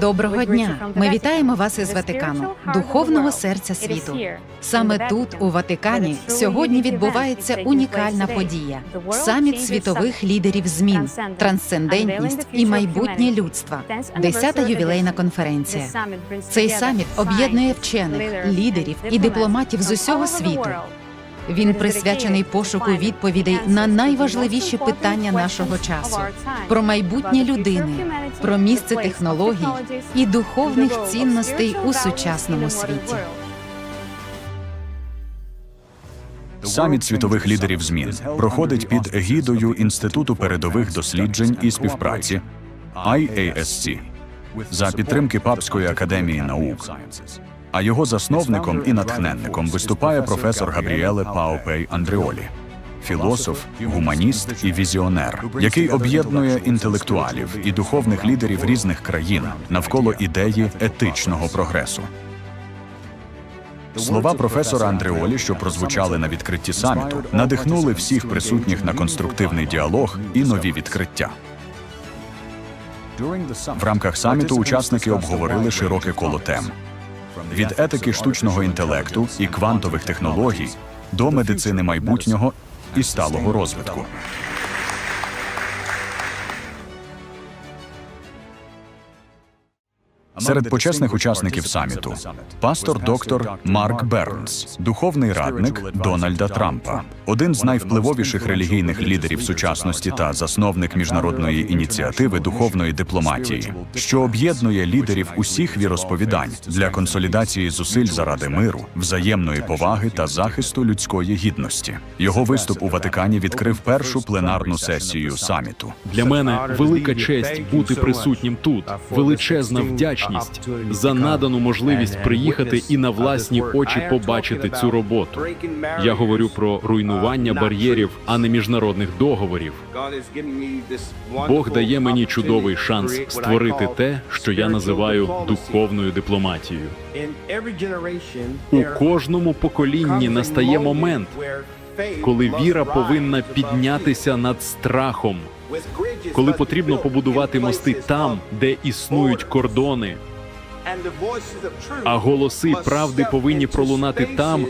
Доброго дня! Ми вітаємо вас із Ватикану, духовного серця світу. Саме тут, у Ватикані, сьогодні відбувається унікальна подія саміт світових лідерів змін, трансцендентність і майбутнє людства. Десята ювілейна конференція. Цей саміт об'єднує вчених, лідерів і дипломатів з усього світу. Він присвячений пошуку відповідей на найважливіші питання нашого часу про майбутнє людини, про місце технологій і духовних цінностей у сучасному світі. Саміт світових лідерів змін проходить під егідою Інституту передових досліджень і співпраці IASC за підтримки Папської академії наук. А його засновником і натхненником виступає професор Габріеле Паупей Андреолі, філософ, гуманіст і візіонер, який об'єднує інтелектуалів і духовних лідерів різних країн навколо ідеї етичного прогресу. Слова професора Андреолі, що прозвучали на відкритті саміту, надихнули всіх присутніх на конструктивний діалог і нові відкриття. В рамках саміту учасники обговорили широке коло тем від етики штучного інтелекту і квантових технологій до медицини майбутнього і сталого розвитку. Серед почесних учасників саміту пастор доктор Марк Бернс, духовний радник Дональда Трампа, один з найвпливовіших релігійних лідерів сучасності та засновник міжнародної ініціативи духовної дипломатії, що об'єднує лідерів усіх віросповідань для консолідації зусиль заради миру, взаємної поваги та захисту людської гідності. Його виступ у Ватикані відкрив першу пленарну сесію саміту. Для мене велика честь бути присутнім тут, величезна вдячність за надану можливість приїхати і на власні очі побачити цю роботу. Я говорю про руйнування бар'єрів, а не міжнародних договорів. Бог дає мені чудовий шанс створити те, що я називаю духовною дипломатією. У кожному поколінні настає момент, коли віра повинна піднятися над страхом, коли потрібно побудувати мости там, де існують кордони, а голоси правди повинні пролунати там,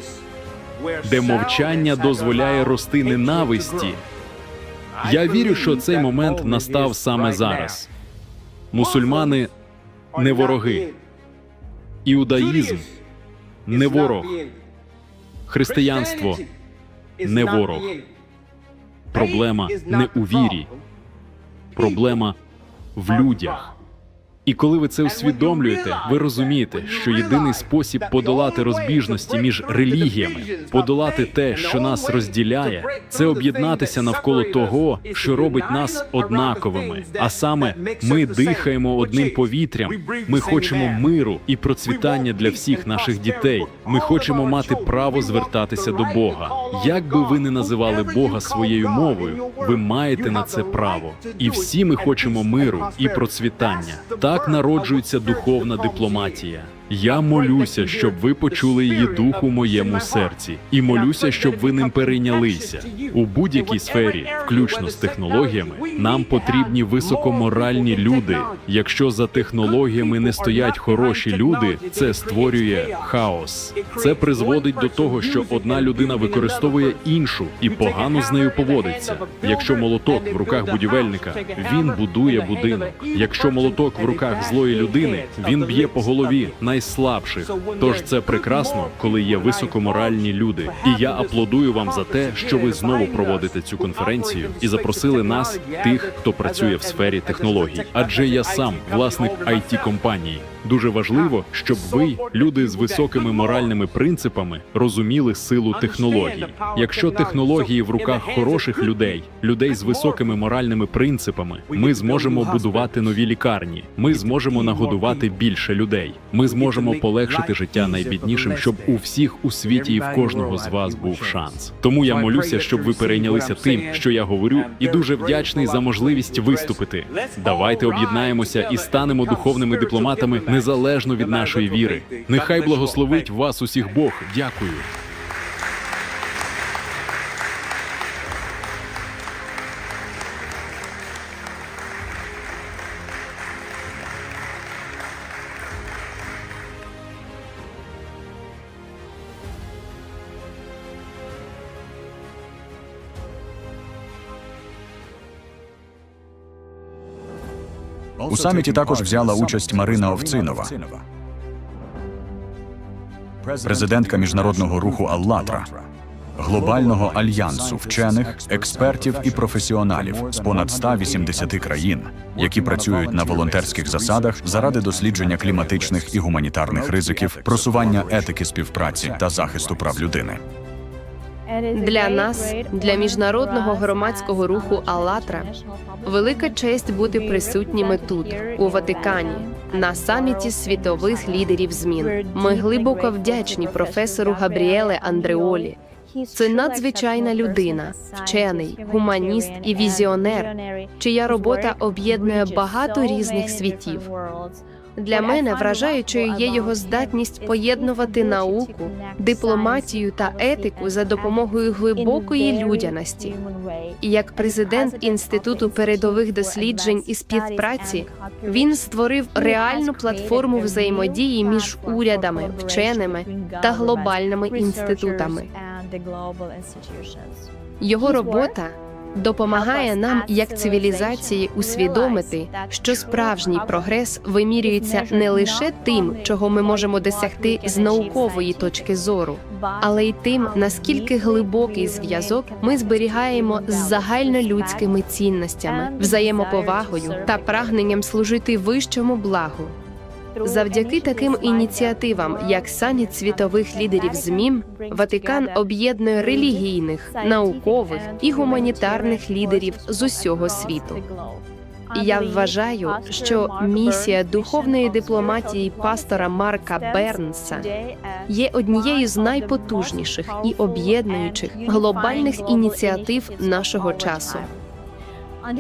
де мовчання дозволяє рости ненависті. Я вірю, що цей момент настав саме зараз. Мусульмани не вороги, іудаїзм не ворог, християнство не ворог. Проблема не у вірі, проблема в людях. І коли ви це усвідомлюєте, ви розумієте, що єдиний спосіб подолати розбіжності між релігіями, подолати те, що нас розділяє, це об'єднатися навколо того, що робить нас однаковими. А саме ми дихаємо одним повітрям. Ми хочемо миру і процвітання для всіх наших дітей. Ми хочемо мати право звертатися до Бога. Як би ви не називали Бога своєю мовою, ви маєте на це право. І всі ми хочемо миру і процвітання. Так народжується духовна дипломатія. Я молюся, щоб ви почули її дух у моєму серці, і молюся, щоб ви ним перейнялися у будь-якій сфері, включно з технологіями. Нам потрібні високоморальні люди. Якщо за технологіями не стоять хороші люди, це створює хаос. Це призводить до того, що одна людина використовує іншу і погано з нею поводиться. Якщо молоток в руках будівельника, він будує будинок. Якщо молоток в руках злої людини, він б'є по голові найслабших. Тож це прекрасно, коли є високоморальні люди. І я аплодую вам за те, що ви знову проводите цю конференцію і запросили нас, тих, хто працює в сфері технологій. Адже я сам власник it компанії. Дуже важливо, щоб ви, люди з високими моральними принципами, розуміли силу технологій. Якщо технології в руках хороших людей, людей з високими моральними принципами, ми зможемо будувати нові лікарні. Ми зможемо нагодувати більше людей. Ми зможемо полегшити життя найбіднішим, щоб у всіх у світі і в кожного з вас був шанс. Тому я молюся, щоб ви перейнялися тим, що я говорю, і дуже вдячний за можливість виступити. Давайте об'єднаємося і станемо духовними дипломатами незалежно від нашої віри. Нехай благословить вас усіх Бог. Дякую. У саміті також взяла участь Марина Овцинова, президентка міжнародного руху «АЛЛАТРА», глобального альянсу вчених, експертів і професіоналів з понад 180 країн, які працюють на волонтерських засадах заради дослідження кліматичних і гуманітарних ризиків, просування етики співпраці та захисту прав людини. Для нас, для міжнародного громадського руху «АЛЛАТРА» велика честь бути присутніми тут, у Ватикані, на саміті світових лідерів змін. Ми глибоко вдячні професору Габріеле Андреолі. Це надзвичайна людина, вчений, гуманіст і візіонер, чия робота об'єднує багато різних світів. Для мене вражаючою є його здатність поєднувати науку, дипломатію та етику за допомогою глибокої людяності. Як президент інституту передових досліджень і співпраці він створив реальну платформу взаємодії між урядами, вченими та глобальними інститутами. Його робота допомагає нам як цивілізації усвідомити, що справжній прогрес вимірюється не лише тим, чого ми можемо досягти з наукової точки зору, але й тим, наскільки глибокий зв'язок ми зберігаємо з загальнолюдськими цінностями, взаємоповагою та прагненням служити вищому благу. Завдяки таким ініціативам, як саміт світових лідерів ЗМІ, Ватикан об'єднує релігійних, наукових і гуманітарних лідерів з усього світу. Я вважаю, що місія духовної дипломатії пастора Марка Бернса є однією з найпотужніших і об'єднуючих глобальних ініціатив нашого часу.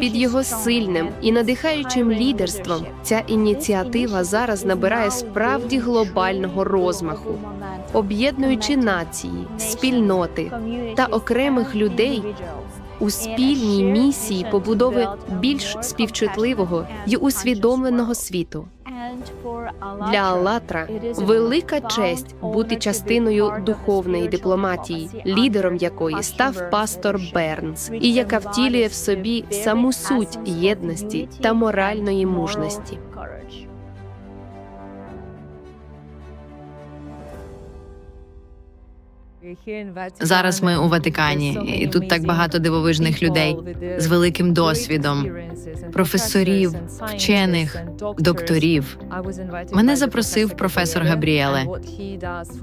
Під його сильним і надихаючим лідерством ця ініціатива зараз набирає справді глобального розмаху, об'єднуючи нації, спільноти та окремих людей у спільній місії побудови більш співчутливого й усвідомленого світу. Для Аллатра велика честь бути частиною духовної дипломатії, лідером якої став пастор Бернс, і яка втілює в собі саму суть єдності та моральної мужності. Зараз ми у Ватикані, і тут так багато дивовижних людей з великим досвідом, професорів, вчених, докторів. Мене запросив професор Габріеле.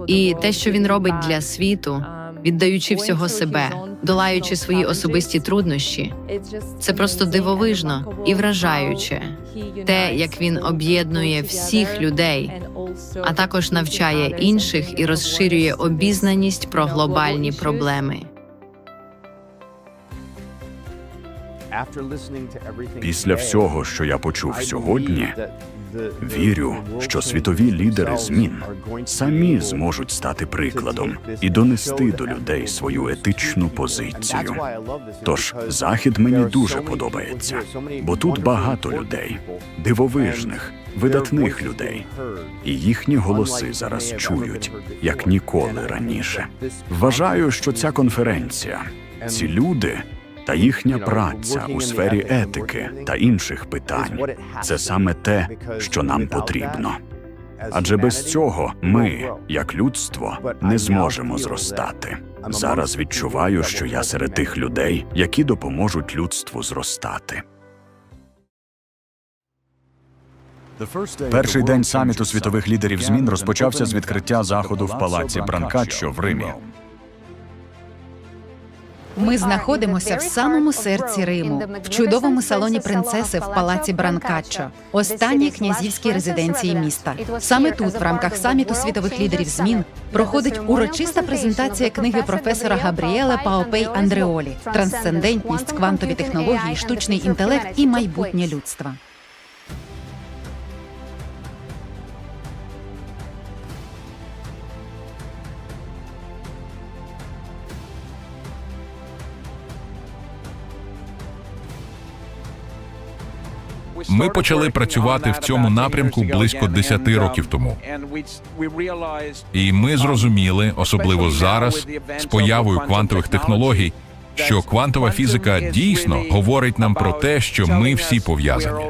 І те, що він робить для світу, віддаючи всього себе, долаючи свої особисті труднощі, це просто дивовижно і вражаюче. Те, як він об'єднує всіх людей, а також навчає інших і розширює обізнаність про глобальні проблеми. Після всього, що я почув сьогодні, вірю, що світові лідери змін самі зможуть стати прикладом і донести до людей свою етичну позицію. Тож захід мені дуже подобається, бо тут багато людей, дивовижних, видатних людей, і їхні голоси зараз чують як ніколи раніше. Вважаю, що ця конференція, ці люди. Та їхня праця у сфері етики та інших питань це саме те, що нам потрібно. Адже без цього ми, як людство, не зможемо зростати. Зараз відчуваю, що я серед тих людей, які допоможуть людству зростати. Перший день саміту світових лідерів змін розпочався з відкриття заходу в палаці Бранкаччо в Римі. Ми знаходимося в самому серці Риму, в чудовому салоні принцеси в палаці Бранкаччо, останній князівській резиденції міста. Саме тут, в рамках саміту світових лідерів змін, проходить урочиста презентація книги професора Габріеле Паопей Андреолі Трансцендентність, квантові технології, штучний інтелект і майбутнє людства. Ми почали працювати в цьому напрямку близько 10 років тому. І ми зрозуміли, особливо зараз, з появою квантових технологій, що квантова фізика дійсно говорить нам про те, що ми всі пов'язані.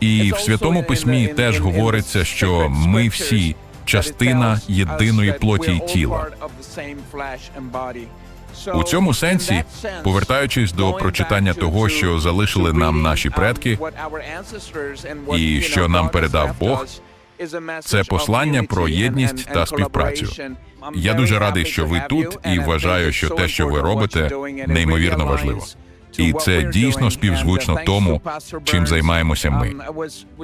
І в святому письмі теж говориться, що ми всі частина єдиної плоті й тіла. У цьому сенсі, повертаючись до прочитання того, що залишили нам наші предки, і що нам передав Бог, це послання про єдність та співпрацю. Я дуже радий, що ви тут, і вважаю, що те, що ви робите, неймовірно важливо. І це дійсно співзвучно тому, чим займаємося ми.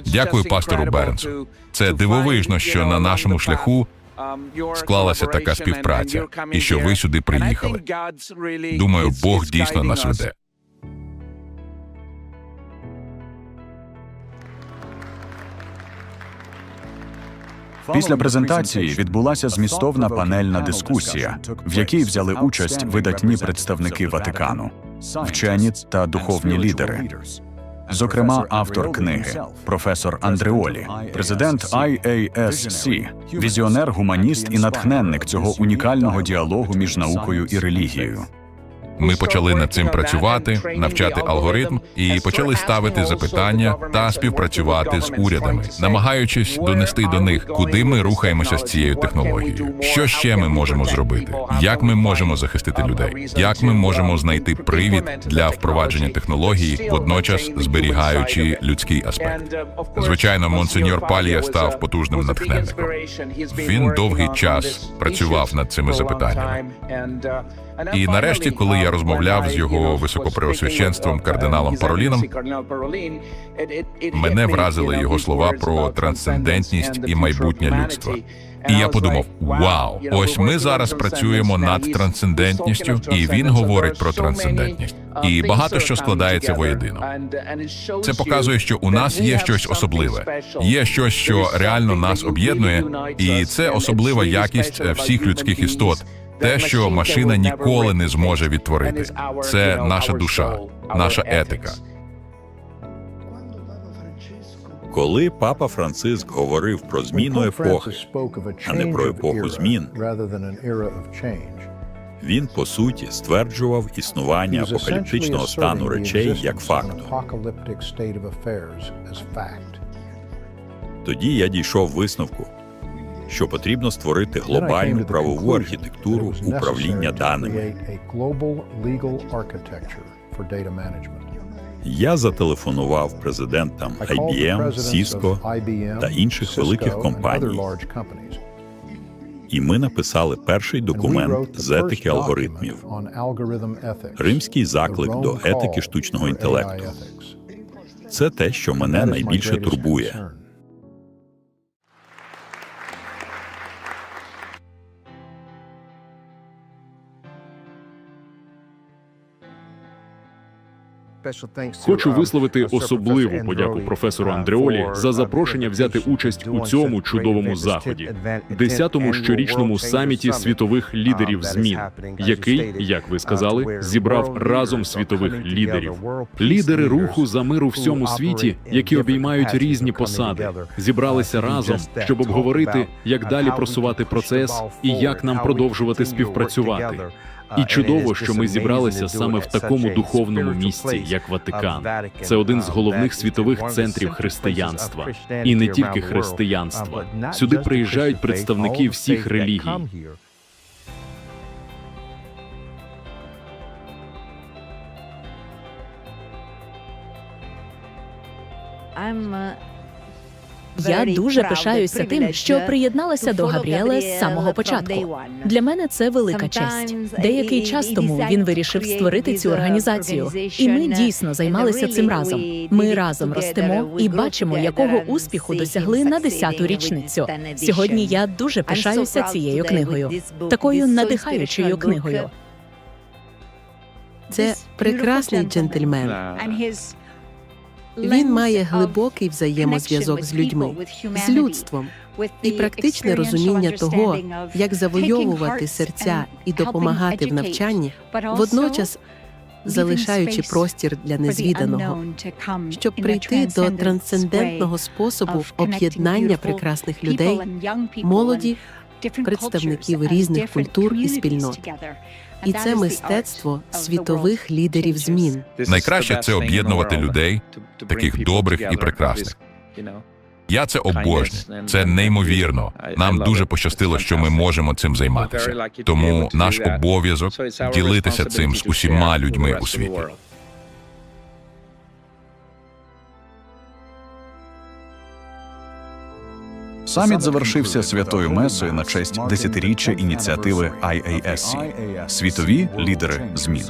Дякую пастору Бернсу. Це дивовижно, що на нашому шляху склалася така співпраця, і що ви сюди приїхали. Думаю, Бог дійсно нас веде. Після презентації відбулася змістовна панельна дискусія, в якій взяли участь видатні представники Ватикану, вчені та духовні лідери. Зокрема, автор книги, професор Андреолі, президент IASC, візіонер, гуманіст і натхненник цього унікального діалогу між наукою і релігією. Ми почали над цим працювати, навчати алгоритм і почали ставити запитання та співпрацювати з урядами, намагаючись донести до них, куди ми рухаємося з цією технологією. Що ще ми можемо зробити? Як ми можемо захистити людей? Як ми можемо знайти привід для впровадження технології, водночас зберігаючи людський аспект? Звичайно, монсеньор Палія став потужним натхненником. Він довгий час працював над цими запитаннями. І нарешті, коли я розмовляв з його високопреосвященством кардиналом Пароліном, мене вразили його слова про трансцендентність і майбутнє людства. І я подумав: вау, ось ми зараз працюємо над трансцендентністю, і він говорить про трансцендентність. І багато що складається воєдино. Це показує, що у нас є щось особливе, є щось, що реально нас об'єднує, і це особлива якість е, всіх людських істот. Те, що машина ніколи не зможе відтворити, це наша душа, наша етика. Коли папа Франциск говорив про зміну епохи, а не про епоху змін, він по суті стверджував існування апокаліптичного стану речей як факту. Тоді я дійшов висновку, що потрібно створити глобальну правову архітектуру управління даними. Я зателефонував президентам IBM, Cisco та інших великих компаній, і ми написали перший документ з етики алгоритмів, римський заклик до етики штучного інтелекту. Це те, що мене найбільше турбує. Хочу висловити особливу подяку професору Андреолі за запрошення взяти участь у цьому чудовому заході, десятому щорічному саміті світових лідерів змін, який, як ви сказали, зібрав разом світових лідерів. Лідери руху за мир у всьому світі, які обіймають різні посади, зібралися разом, щоб обговорити, як далі просувати процес і як нам продовжувати співпрацювати. І чудово, що ми зібралися саме в такому духовному місці, як Ватикан. Це один з головних світових центрів християнства, і не тільки християнства. Сюди приїжджають представники всіх релігій. Я дуже пишаюся тим, що приєдналася до Габріела з самого початку. Для мене це велика честь. Деякий час тому він вирішив створити цю організацію, і ми дійсно займалися цим разом. Ми разом ростемо і бачимо, якого успіху досягли на 10-ту річницю. Сьогодні я дуже пишаюся цією книгою, такою надихаючою книгою. Це прекрасний джентльмен. Він має глибокий взаємозв'язок з людьми, з людством і практичне розуміння того, як завойовувати серця і допомагати в навчанні, водночас залишаючи простір для незвіданого, щоб прийти до трансцендентного способу об'єднання прекрасних людей, молоді, представників різних культур і спільнот. І це мистецтво світових лідерів змін. Найкраще це об'єднувати людей, таких добрих і прекрасних. Я це обожнюю. Це неймовірно. Нам дуже пощастило, що ми можемо цим займатися. Тому наш обов'язок ділитися цим з усіма людьми у світі. Саміт завершився святою месою на честь десятиріччя ініціативи IASC – світові лідери змін.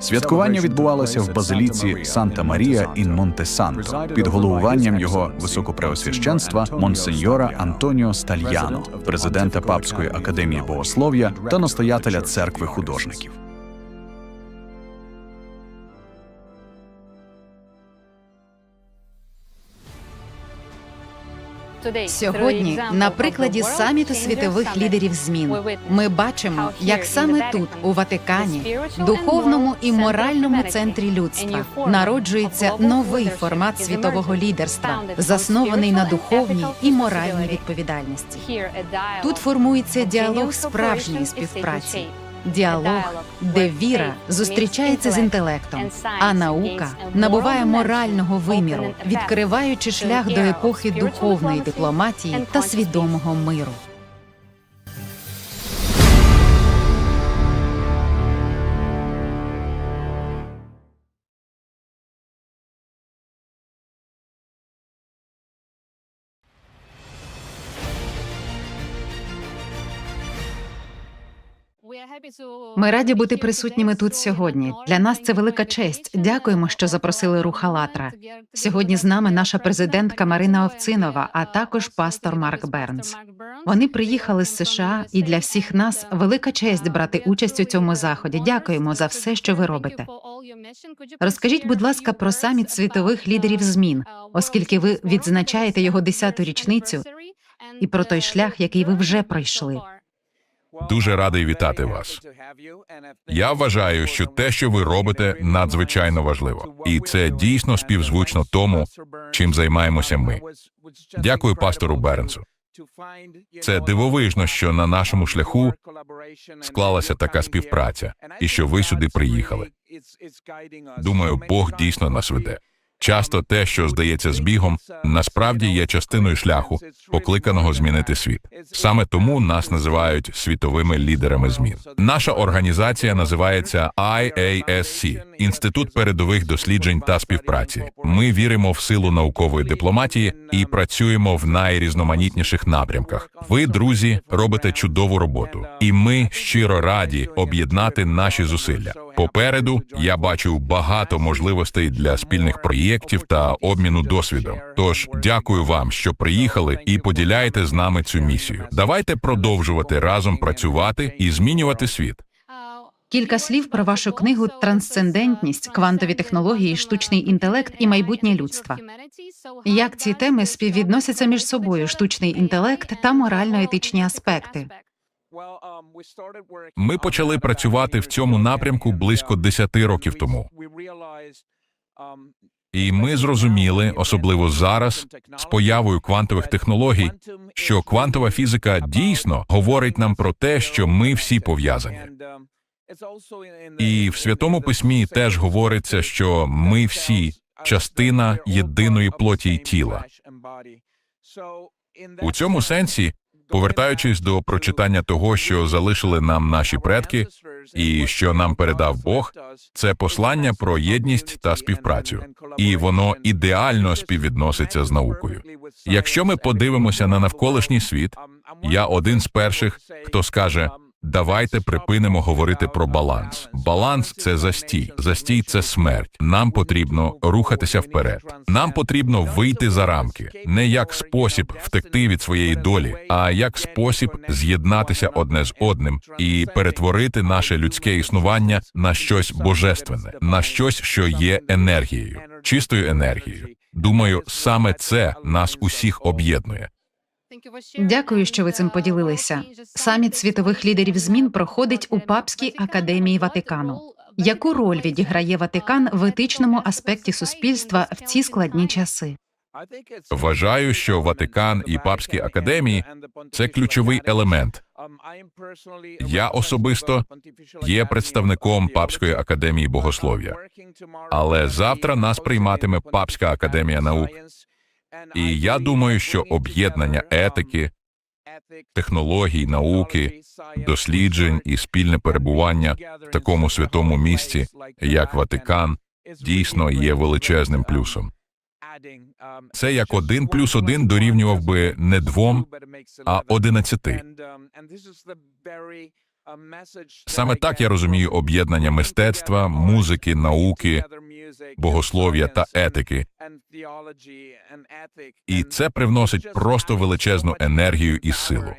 Святкування відбувалося в базиліці Санта Марія ін Монте Санто під головуванням його високопреосвященства Монсеньора Антоніо Стальяно, президента Папської академії богослов'я та настоятеля церкви художників. Сьогодні, на прикладі саміту світових лідерів змін, ми бачимо, як саме тут, у Ватикані, духовному і моральному центрі людства, народжується новий формат світового лідерства, заснований на духовній і моральній відповідальності. Тут формується діалог справжньої співпраці. Діалог, де віра зустрічається з інтелектом, а наука набуває морального виміру, відкриваючи шлях до епохи духовної дипломатії та свідомого миру. Ми раді бути присутніми тут сьогодні. Для нас це велика честь. Дякуємо, що запросили рух «АЛЛАТРА». Сьогодні з нами наша президентка Марина Овцинова, а також пастор Марк Бернс. Вони приїхали з США, і для всіх нас велика честь брати участь у цьому заході. Дякуємо за все, що ви робите. Розкажіть, будь ласка, про саміт світових лідерів змін, оскільки ви відзначаєте його 10-ту річницю, і про той шлях, який ви вже пройшли. Дуже радий вітати вас. Я вважаю, що те, що ви робите, надзвичайно важливо, і це дійсно співзвучно тому, чим займаємося ми. Дякую пастору Бернсу. Це дивовижно, що на нашому шляху склалася така співпраця, і що ви сюди приїхали. Думаю, Бог дійсно нас веде. Часто те, що здається збігом, насправді є частиною шляху, покликаного змінити світ. Саме тому нас називають світовими лідерами змін. Наша організація називається IASC – Інститут передових досліджень та співпраці. Ми віримо в силу наукової дипломатії і працюємо в найрізноманітніших напрямках. Ви, друзі, робите чудову роботу, і ми щиро раді об'єднати наші зусилля. Попереду я бачу багато можливостей для спільних проєктів та обміну досвідом. Тож дякую вам, що приїхали і поділяєте з нами цю місію. Давайте продовжувати разом працювати і змінювати світ. Кілька слів про вашу книгу Трансцендентність, квантові технології, штучний інтелект і майбутнє людства. Як ці теми співвідносяться між собою штучний інтелект та морально-етичні аспекти? Ми почали працювати в цьому напрямку близько 10 років тому. І ми зрозуміли, особливо зараз, з появою квантових технологій, що квантова фізика дійсно говорить нам про те, що ми всі пов'язані. І в святому письмі теж говориться, що ми всі частина єдиної плоті й тіла. У цьому сенсі, повертаючись до прочитання того, що залишили нам наші предки, і що нам передав Бог, це послання про єдність та співпрацю, і воно ідеально співвідноситься з наукою. Якщо ми подивимося на навколишній світ, я один з перших, хто скаже. Давайте припинимо говорити про баланс. Баланс це застій. Застій це смерть. Нам потрібно рухатися вперед. Нам потрібно вийти за рамки, не як спосіб втекти від своєї долі, а як спосіб з'єднатися одне з одним і перетворити наше людське існування на щось божественне, на щось, що є енергією, чистою енергією. Думаю, саме це нас усіх об'єднує. Дякую, що ви цим поділилися. Саміт світових лідерів змін проходить у Папській академії Ватикану. Яку роль відіграє Ватикан в етичному аспекті суспільства в ці складні часи? Вважаю, що Ватикан і папські академії це ключовий елемент. Я особисто є представником Папської академії богослов'я, але завтра нас прийматиме Папська академія наук. І я думаю, що об'єднання етики, технологій, науки, досліджень і спільне перебування в такому святому місці, як Ватикан, дійсно є величезним плюсом. Це як один плюс один дорівнював би не двом, а одинадцяти. Саме так я розумію об'єднання мистецтва, музики, науки, богослов'я та етики. І це привносить просто величезну енергію і силу.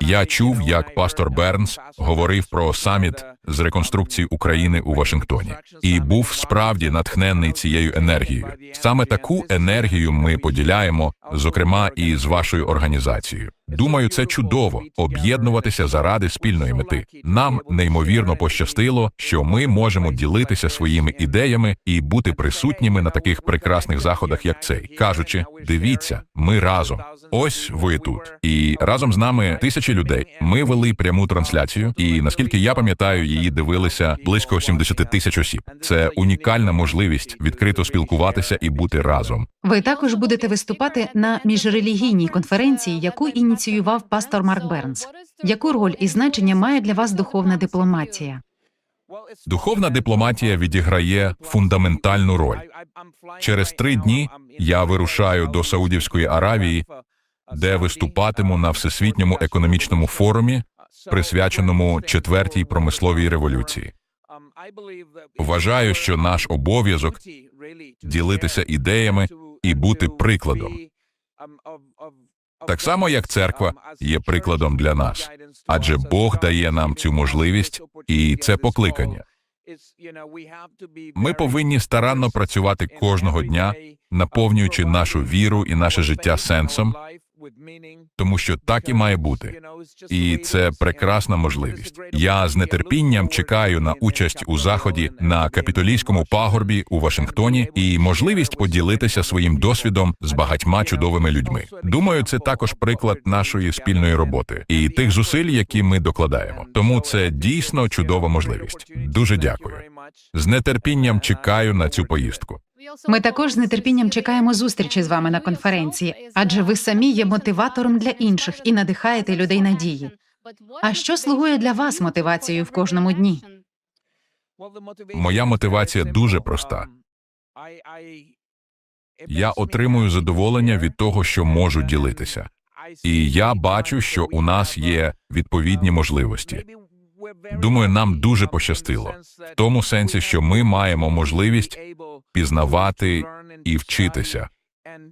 Я чув, як пастор Бернс говорив про саміт з реконструкції України у Вашингтоні, і був справді натхнений цією енергією. Саме таку енергію ми поділяємо, зокрема і з вашою організацією. Думаю, це чудово об'єднуватися заради спільної мети. Нам неймовірно пощастило, що ми можемо ділитися своїми ідеями і бути присутніми на таких прекрасних заходах, як цей, кажучи: дивіться, ми разом. Ось ви тут, і разом з нами тисячі людей. Ми вели пряму трансляцію, і наскільки я пам'ятаю, її дивилися близько 70 тисяч осіб. Це унікальна можливість відкрито спілкуватися і бути разом. Ви також будете виступати на міжрелігійній конференції, яку ініціював пастор Марк Бернс. Яку роль і значення має для вас духовна дипломатія? Духовна дипломатія відіграє фундаментальну роль. Через три дні я вирушаю до Саудівської Аравії, де виступатиму на всесвітньому економічному форумі, присвяченому четвертій промисловій революції. Вважаю, що наш обов'язок ділитися ідеями і бути прикладом. Так само, як церква є прикладом для нас, адже Бог дає нам цю можливість і це покликання. Ми повинні старанно працювати кожного дня, наповнюючи нашу віру і наше життя сенсом, тому що так і має бути. І це прекрасна можливість. Я з нетерпінням чекаю на участь у заході на капітолійському пагорбі у Вашингтоні і можливість поділитися своїм досвідом з багатьма чудовими людьми. Думаю, це також приклад нашої спільної роботи і тих зусиль, які ми докладаємо. Тому це дійсно чудова можливість. Дуже дякую. З нетерпінням чекаю на цю поїздку. Ми також з нетерпінням чекаємо зустрічі з вами на конференції, адже ви самі є мотиватором для інших і надихаєте людей надії. А що слугує для вас мотивацією в кожному дні? Моя мотивація дуже проста. Я отримую задоволення від того, що можу ділитися, і я бачу, що у нас є відповідні можливості. Думаю, нам дуже пощастило в тому сенсі, що ми маємо можливість пізнавати і вчитися.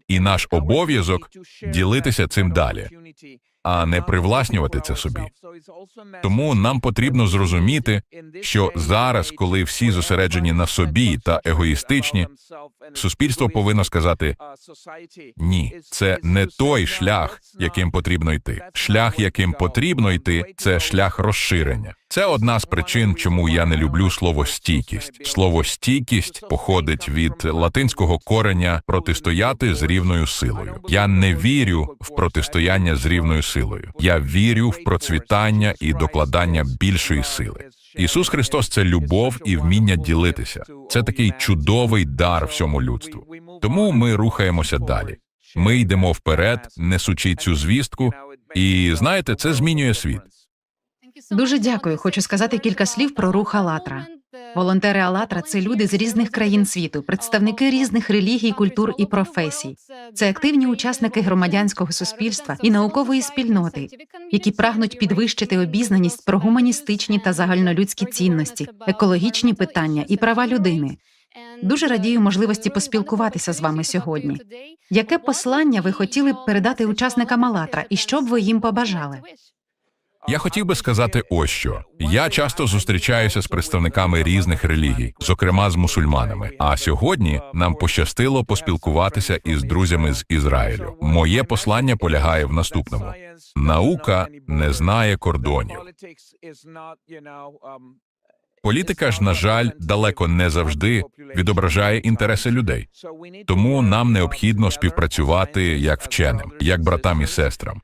І наш обов'язок ділитися цим далі, а не привласнювати це собі. Тому нам потрібно зрозуміти, що зараз, коли всі зосереджені на собі та егоїстичні, суспільство повинно сказати ні, це не той шлях, яким потрібно йти. Шлях, яким потрібно йти, це шлях розширення. Це одна з причин, чому я не люблю слово стійкість. Слово стійкість походить від латинського кореня протистояти з рівною силою. Я не вірю в протистояння з рівною силою. Я вірю в процвітання і докладання більшої сили. Ісус Христос це любов і вміння ділитися. Це такий чудовий дар всьому людству. Тому ми рухаємося далі. Ми йдемо вперед, несучи цю звістку, і знаєте, це змінює світ. Дуже дякую. Хочу сказати кілька слів про рух «АЛЛАТРА». Волонтери «АЛЛАТРА» – це люди з різних країн світу, представники різних релігій, культур і професій. Це активні учасники громадянського суспільства і наукової спільноти, які прагнуть підвищити обізнаність про гуманістичні та загальнолюдські цінності, екологічні питання і права людини. Дуже радію можливості поспілкуватися з вами сьогодні. Яке послання ви хотіли б передати учасникам «АЛЛАТРА» і що б ви їм побажали? Я хотів би сказати ось що. Я часто зустрічаюся з представниками різних релігій, зокрема з мусульманами. А сьогодні нам пощастило поспілкуватися із друзями з Ізраїлю. Моє послання полягає в наступному: наука не знає кордонів. Політика ж, на жаль, далеко не завжди відображає інтереси людей. Тому нам необхідно співпрацювати як вченим, як братам і сестрам,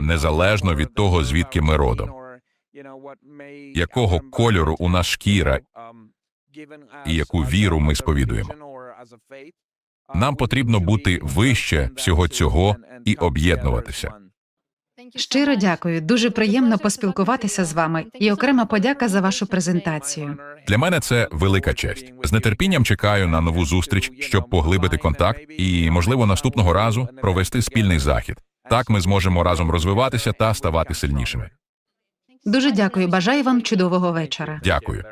незалежно від того, звідки ми родом, якого кольору у нас шкіра і яку віру ми сповідуємо. Нам потрібно бути вище всього цього і об'єднуватися. Щиро дякую. Дуже приємно поспілкуватися з вами. І окрема подяка за вашу презентацію. Для мене це велика честь. З нетерпінням чекаю на нову зустріч, щоб поглибити контакт і, можливо, наступного разу провести спільний захід. Так ми зможемо разом розвиватися та ставати сильнішими. Дуже дякую. Бажаю вам чудового вечора. Дякую.